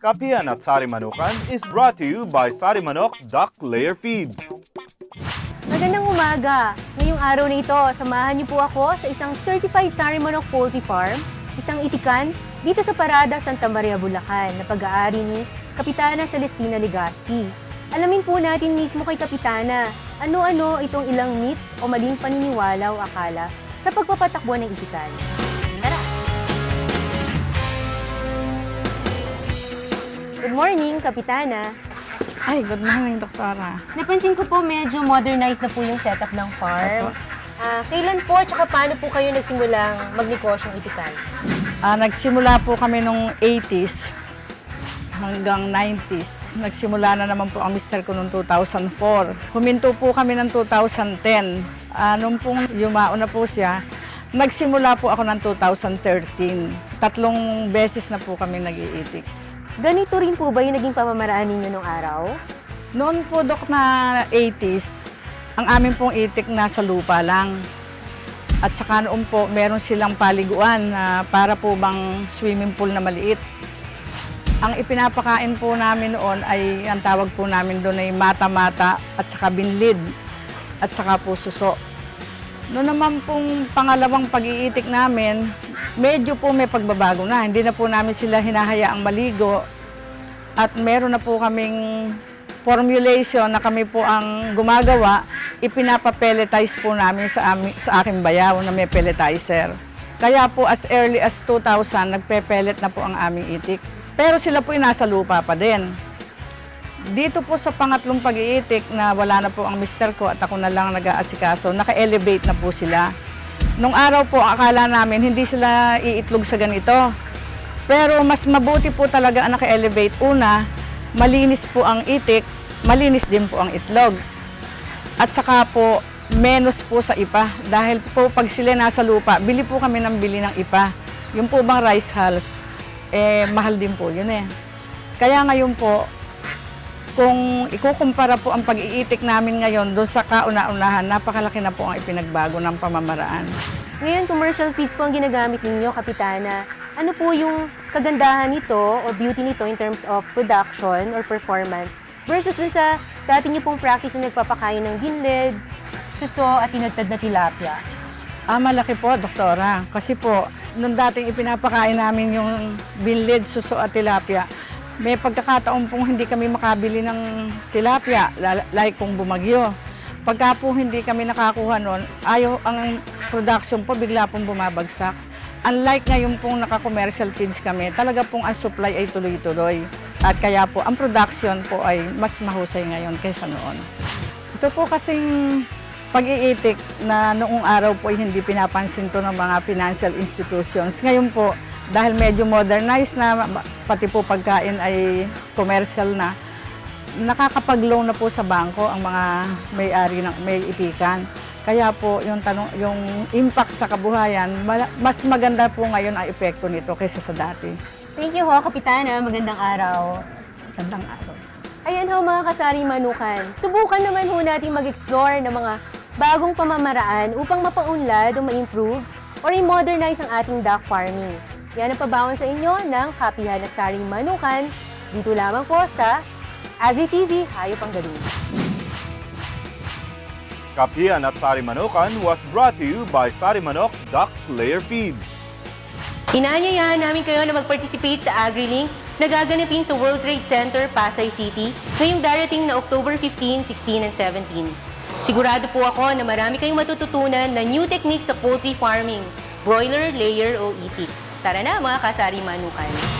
Kapihan at Sari Manukan is brought to you by Sari Manok Duck Layer Feeds. Magandang umaga! Ngayong araw na ito, samahan niyo po ako sa isang certified Sarimanok Poultry Farm, isang itikan dito sa Parada, Santa Maria, Bulacan, na pag-aari ni Kapitana Celestina Legaspi. Alamin po natin mismo kay Kapitana, ano-ano itong ilang myth o maling paniniwala o akala sa pagpapatakbo ng itikan. Good morning, Kapitana. Ay, good morning, Doktora. Napansin ko po medyo modernized na po yung setup ng farm. Ah, kailan po at paano po kayo nagsimulang magnegosyong itikan? Ah, nagsimula po kami nung 80s hanggang 90s. Nagsimula na naman po ang mister ko noong 2004. Huminto po kami ng 2010. Ah, nung pong yumao na po siya, nagsimula po ako ng 2013. Tatlong beses na po kami nag-iitik. Ganito rin po ba yung naging pamamaraan ninyo nung araw? Noon po, Dok, na 80s, ang amin pong itik nasa lupa lang. At saka noon po, meron silang paliguan na para po bang swimming pool na maliit. Ang ipinapakain po namin noon ay, ang tawag po namin doon ay mata-mata at saka binlid at saka po suso. Noon naman pong pangalawang pag-iitik namin, medyo po may pagbabago na. Hindi na po namin sila hinahayaang maligo. At meron na po kaming formulation na kami po ang gumagawa, ipinapapelletize po namin sa, ami, sa aking bayaw na may pelletizer. Kaya po as early as 2000, nagpe-pellet na po ang aming itik. Pero sila po ay nasa lupa pa din. Dito po sa pangatlong pag-iitik na wala na po ang mister ko at ako na lang nag-aasikaso, naka-elevate na po sila. Nung araw po, akala namin hindi sila iitlog sa ganito. Pero mas mabuti po talaga ang naka-elevate. Una, malinis po ang itik, malinis din po ang itlog. At saka po, menos po sa ipa. Dahil po pag sila nasa lupa, bili po kami ng bili ng ipa. Yung po bang rice hulls, eh mahal din po yun eh. Kaya ngayon po, kung ikukumpara po ang pag-iitik namin ngayon doon sa kauna-unahan, napakalaki na po ang ipinagbago ng pamamaraan. Ngayon, commercial feeds po ang ginagamit ninyo, Kapitana. Ano po yung kagandahan nito o beauty nito in terms of production or performance versus dun sa dati niyo pong practice na nagpapakain ng ginled, suso at tinagtad na tilapia? Ah, malaki po, doktora. Kasi po, nung dating ipinapakain namin yung binlid, suso at tilapia, may pagkakataon pong hindi kami makabili ng tilapia, la- like kung bumagyo. Pagka po hindi kami nakakuha nun, ayaw ang production po bigla pong bumabagsak. Unlike ngayon pong naka-commercial feeds kami, talaga pong ang supply ay tuloy-tuloy. At kaya po, ang production po ay mas mahusay ngayon kaysa noon. Ito po kasing pag-iitik na noong araw po ay hindi pinapansin to ng mga financial institutions. Ngayon po, dahil medyo modernized na, pati po pagkain ay commercial na, nakakapag-loan na po sa bangko ang mga may-ari ng may itikan. Kaya po yung tanong yung impact sa kabuhayan, mas maganda po ngayon ang epekto nito kaysa sa dati. Thank you ho, Kapitana. Magandang araw. Gandang araw. Ayan ho mga kasari manukan. Subukan naman ho natin mag-explore ng mga bagong pamamaraan upang mapaunlad o ma-improve or i-modernize ang ating duck farming. Yan ang pabaon sa inyo ng Kapihan at Sari Manukan dito lamang po sa AgriTV Hayop ang Galing. Kapihan at Sari Manukan was brought to you by Sari Manok Duck Layer Feeds. Inaanyayahan namin kayo na mag-participate sa AgriLink na gaganapin sa World Trade Center, Pasay City ngayong darating na October 15, 16, and 17. Sigurado po ako na marami kayong matututunan na new techniques sa poultry farming, broiler, layer o itik. Tara na mga kasari manukan!